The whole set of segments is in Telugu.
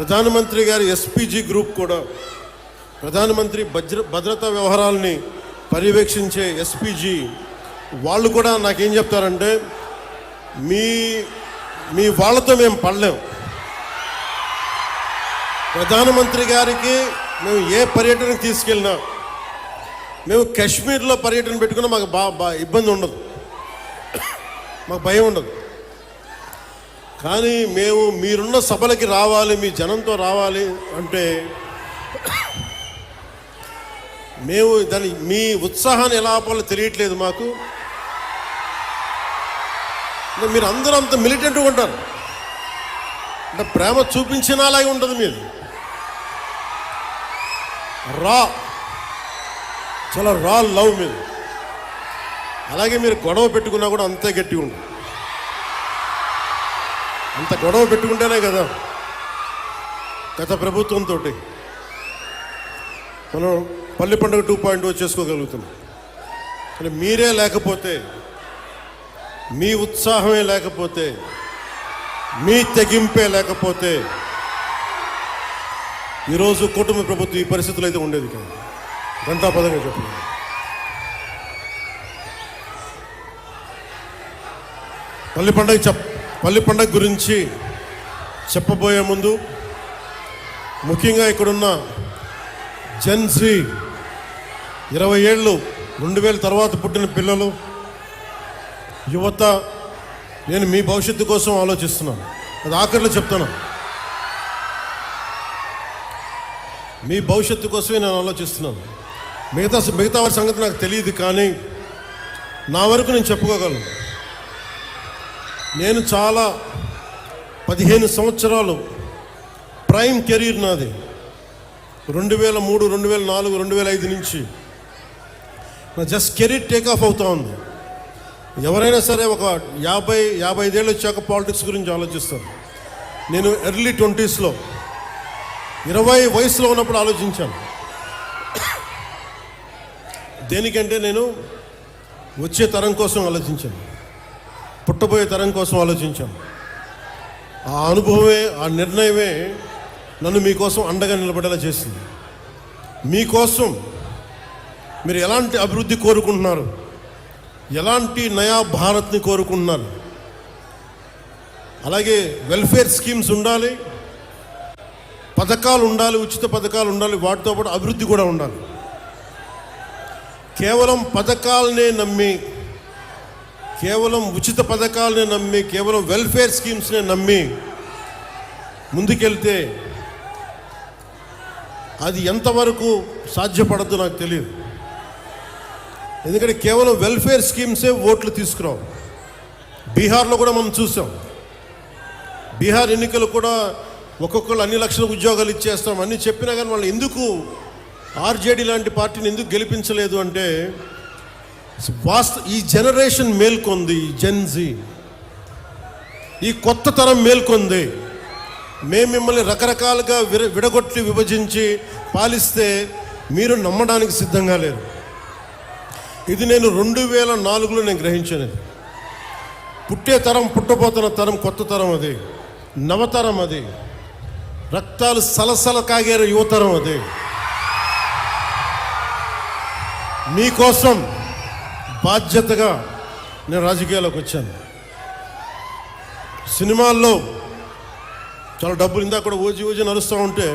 ప్రధానమంత్రి గారి ఎస్పీజీ గ్రూప్ కూడా ప్రధానమంత్రి భద్ర భద్రతా వ్యవహారాలని పర్యవేక్షించే ఎస్పీజీ వాళ్ళు కూడా నాకేం చెప్తారంటే మీ మీ వాళ్ళతో మేము పడలేం. ప్రధానమంత్రి గారికి మేము ఏ పర్యటనకు తీసుకెళ్ళినా మేము కాశ్మీర్లో పర్యటన పెట్టుకున్నా మాకు బా బా ఇబ్బంది ఉండదు. మాకు భయం ఉండదు. కానీ మేము మీరున్న సభలకి రావాలి మీ జనంతో రావాలి అంటే మేము దాని మీ ఉత్సాహాన్ని ఎలా ఆపాలో తెలియట్లేదు మాకు. అంటే మీరు అందరూ అంత మిలిటెంట్గా ఉంటారు. అంటే ప్రేమ చూపించినలాగే ఉంటుంది మీది రా. చాలా రా లవ్ మీరు. అలాగే మీరు గొడవ పెట్టుకున్నా కూడా అంతే గట్టిగా ఉంటుంది. అంత గొడవ పెట్టుకుంటేనే కదా. గత ప్రభుత్వంతో మనం పల్లె పండుగ టూ పాయింట్ చేసుకోగలుగుతున్నాం. కానీ మీరే లేకపోతే మీ ఉత్సాహమే లేకపోతే మీ తెగింపే లేకపోతే ఈరోజు కుటుంబ ప్రభుత్వం ఈ పరిస్థితులు అయితే ఉండేది కాదు. గంటాపదంగా చెప్పండి పల్లి పండుగ చెప్ పల్లి పండగ గురించి చెప్పబోయే ముందు ముఖ్యంగా ఇక్కడున్న జెన్సీ ఇరవై ఏళ్ళు రెండు వేల తర్వాత పుట్టిన పిల్లలు యువత నేను మీ భవిష్యత్తు కోసం ఆలోచిస్తున్నాను. అది ఆఖరిలో చెప్తాను. మీ భవిష్యత్తు కోసమే నేను ఆలోచిస్తున్నాను. మిగతా మిగతా వారి సంగతి నాకు తెలియదు కానీ నా వరకు నేను చెప్పుకోగలను. నేను చాలా పదిహేను సంవత్సరాలు ప్రైమ్ కెరీర్ నాది. రెండు వేల మూడు రెండు వేల నాలుగు రెండు వేల ఐదు నుంచి. నా జస్ట్ కెరీర్ టేక్ ఆఫ్ అవుతా ఉంది. ఎవరైనా సరే ఒక యాభై యాభై ఐదేళ్ళు వచ్చాక పాలిటిక్స్ గురించి ఆలోచిస్తారు. నేను ఎర్లీ ట్వంటీస్లో ఇరవై వయసులో ఉన్నప్పుడు ఆలోచించాను. దేనికంటే నేను వచ్చే తరం కోసం ఆలోచించాను. పుట్టబోయే తరం కోసం ఆలోచించాం. ఆ అనుభవమే ఆ నిర్ణయమే నన్ను మీకోసం అండగా నిలబడేలా చేసింది. మీకోసం మీరు ఎలాంటి అభివృద్ధి కోరుకుంటున్నారు? ఎలాంటి నయా భారత్ని కోరుకుంటున్నారు? అలాగే వెల్ఫేర్ స్కీమ్స్ ఉండాలి పథకాలు ఉండాలి ఉచిత పథకాలు ఉండాలి వాటితో పాటు అభివృద్ధి కూడా ఉండాలి. కేవలం పథకాలనే నమ్మి కేవలం ఉచిత పథకాలనే నమ్మి కేవలం వెల్ఫేర్ స్కీమ్స్నే నమ్మి ముందుకెళ్తే అది ఎంతవరకు సాధ్యపడద్దు నాకు తెలియదు ఎందుకంటే కేవలం వెల్ఫేర్ స్కీమ్సే ఓట్లు తీసుకురావు. బీహార్లో కూడా మనం చూసాం. బీహార్ ఎన్నికలు కూడా ఒక్కొక్కరు అన్ని లక్షల ఉద్యోగాలు ఇచ్చేస్తాం అన్ని చెప్పినా కానీ వాళ్ళు ఎందుకు ఆర్జేడీ లాంటి పార్టీని ఎందుకు గెలిపించలేదు అంటే వాస్త ఈ జనరేషన్ మేల్కొంది ఈ జెన్జీ ఈ కొత్త తరం మేల్కొంది. మేము మిమ్మల్ని రకరకాలుగా విర విడగొట్టి విభజించి పాలిస్తే మీరు నమ్మడానికి సిద్ధంగా లేరు. ఇది నేను రెండు వేల నాలుగులో నేను గ్రహించాను పుట్టే తరం పుట్టబోతున్న తరం కొత్త తరం అది. నవతరం అది. రక్తాలు సలసల కాగేరు యువతరం అది. మీకోసం బాధ్యతగా నేను రాజకీయాల్లోకి వచ్చాను. సినిమాల్లో చాలా డబ్బులు ఇందాక కూడా ఓజీ ఓజీ నడుస్తూ ఉంటే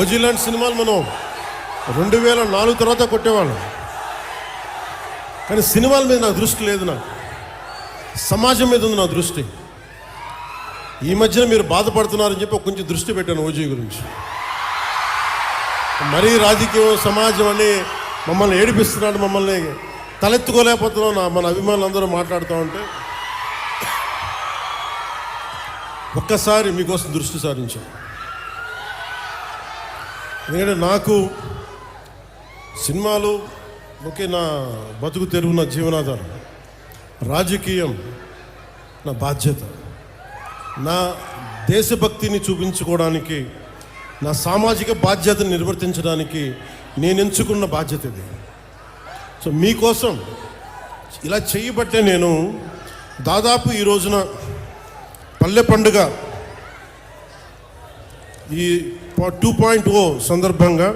ఓజీ లాంటి సినిమాలు మనం రెండు వేల నాలుగు తర్వాత కొట్టేవాళ్ళం. కానీ సినిమాల మీద నా దృష్టి లేదు నాకు. సమాజం మీద ఉంది నా దృష్టి. ఈ మధ్యన మీరు బాధపడుతున్నారని చెప్పి కొంచెం దృష్టి పెట్టాను ఓజీ గురించి. మరీ రాజకీయం సమాజం అని మమ్మల్ని ఏడిపిస్తున్నాడు మమ్మల్ని తలెత్తుకోలేకపోతున్నాం నా మన అభిమానులందరూ మాట్లాడుతూ ఉంటే. ఒక్కసారి మీకోసం దృష్టి సారించాం ఎందుకంటే నాకు సినిమాలు ఓకే నా బతుకు తెరువు నా జీవనాధారం. రాజకీయం నా బాధ్యత. నా దేశభక్తిని చూపించుకోవడానికి నా సామాజిక బాధ్యతను నిర్వర్తించడానికి నేను ఎంచుకున్న బాధ్యత ఇది. సో మీకోసం ఇలా చేయబట్టే నేను దాదాపు ఈ రోజున పల్లె పండుగ ఈ టూ పాయింట్ ఓ సందర్భంగా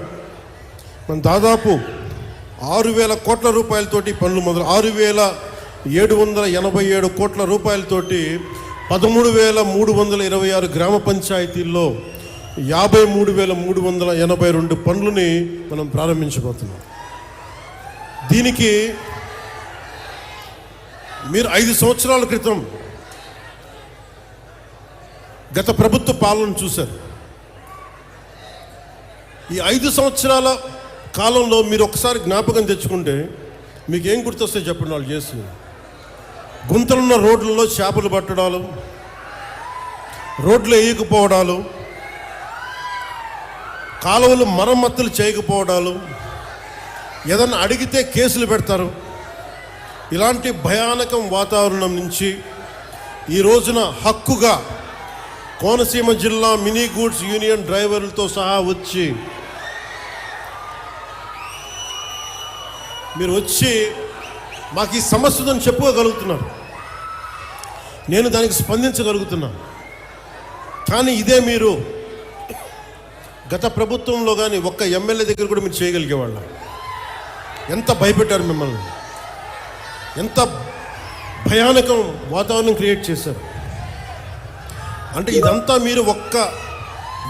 మనం దాదాపు ఆరు వేల కోట్ల రూపాయలతోటి పనులు మొదలు ఆరు వేల ఏడు వందల ఎనభై ఏడు కోట్ల రూపాయలతోటి పదమూడు వేల మూడు వందల ఇరవై ఆరు గ్రామ పంచాయతీల్లో యాభై మూడు వేల మూడు వందల ఎనభై రెండు పనులని మనం ప్రారంభించబోతున్నాం. దీనికి మీరు ఐదు సంవత్సరాల క్రితం గత ప్రభుత్వ పాలన చూశారు. ఈ ఐదు సంవత్సరాల కాలంలో మీరు ఒకసారి జ్ఞాపకం తెచ్చుకుంటే మీకు ఏం గుర్తొస్తే చెప్పండి వాళ్ళు చేసి గుంతలున్న రోడ్లలో చేపలు పట్టడాలు రోడ్లు వేయకపోవడాలు కాలువలు మరమ్మతులు చేయకపోవడాలు. ఏదన్నా అడిగితే కేసులు పెడతారు. ఇలాంటి భయానకం వాతావరణం నుంచి ఈ రోజున హక్కుగా కోనసీమ జిల్లా మినీ గూడ్స్ యూనియన్ డ్రైవర్లతో సహా వచ్చి మీరు వచ్చి మాకు ఈ సమస్య చెప్పుకోగలుగుతున్నారు. నేను దానికి స్పందించగలుగుతున్నాను. కానీ ఇదే మీరు గత ప్రభుత్వంలో కానీ ఒక్క ఎమ్మెల్యే దగ్గర కూడా మీరు చేయగలిగేవాళ్ళ? ఎంత భయపెట్టారు మిమ్మల్ని? ఎంత భయానకం వాతావరణం క్రియేట్ చేశారు? అంటే ఇదంతా మీరు ఒక్క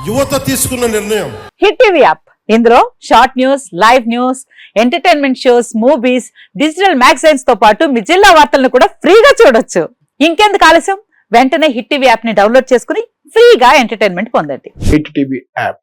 యువత తీసుకున్న నిర్ణయం. Hit TV app. ఇందులో short news live news entertainment shows movies digital మ్యాగజైన్స్తో పాటు మీ జిల్లా వార్తలను కూడా ఫ్రీగా చూడొచ్చు. ఇంకెందుకు ఆలస్యం? వెంటనే హిట్ టీవీ యాప్ని డౌన్లోడ్ చేసుకుని ఫ్రీగా ఎంటర్టైన్మెంట్ పొందండి. Hit TV app.